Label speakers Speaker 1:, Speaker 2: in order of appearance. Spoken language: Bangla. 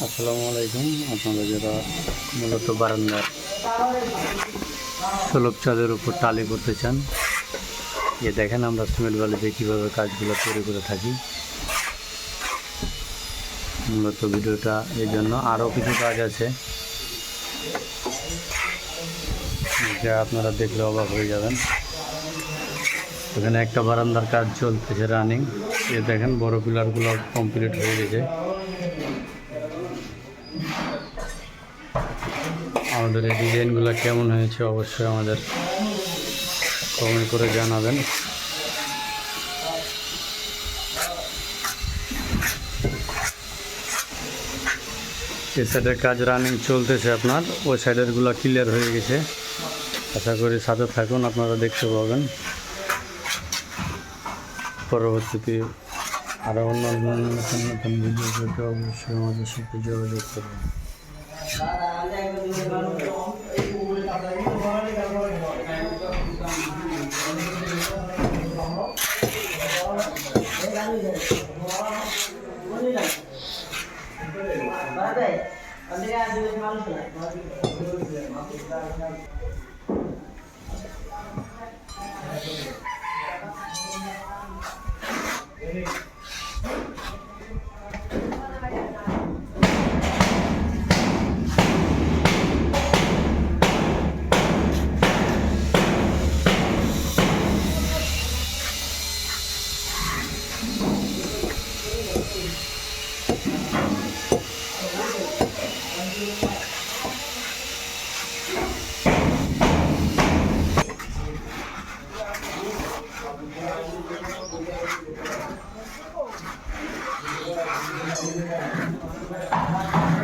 Speaker 1: আসসালামু আলাইকুম। আপনারা যারা মূলত বারান্দার সুলভ চাঁদের উপর টালি করতে চান, এ দেখেন আমরা সিমেন্ট বালিতে কীভাবে কাজগুলো তৈরি করে থাকি। মূলত ভিডিওটা এই জন্য আরও কিছু কাজ আছে। যা আপনারা দেখলে অবাক হয়ে যাবেন। এখানে একটা বারান্দার কাজ চলতেছে রানিং। এ দেখেন বড় পিলারগুলো কমপ্লিট হয়ে গেছে। আমাদের এই ডিজাইনগুলো কেমন হয়েছে অবশ্যই আমাদের কমেন্ট করে জানাবেন। এই সাইডের কাজ রানিং চলতেছে আপনার, ওই সাইডেরগুলো ক্লিয়ার হয়ে গেছে। আশা করি সাথে থাকুন, আপনারা দেখতে পাবেন। পরবর্তীতে আরও অন্যান্য নতুন নতুন ভিডিও অবশ্যই আমাদের সাথে যোগাযোগ করবেন। అందుకే అది మనసు Thank you.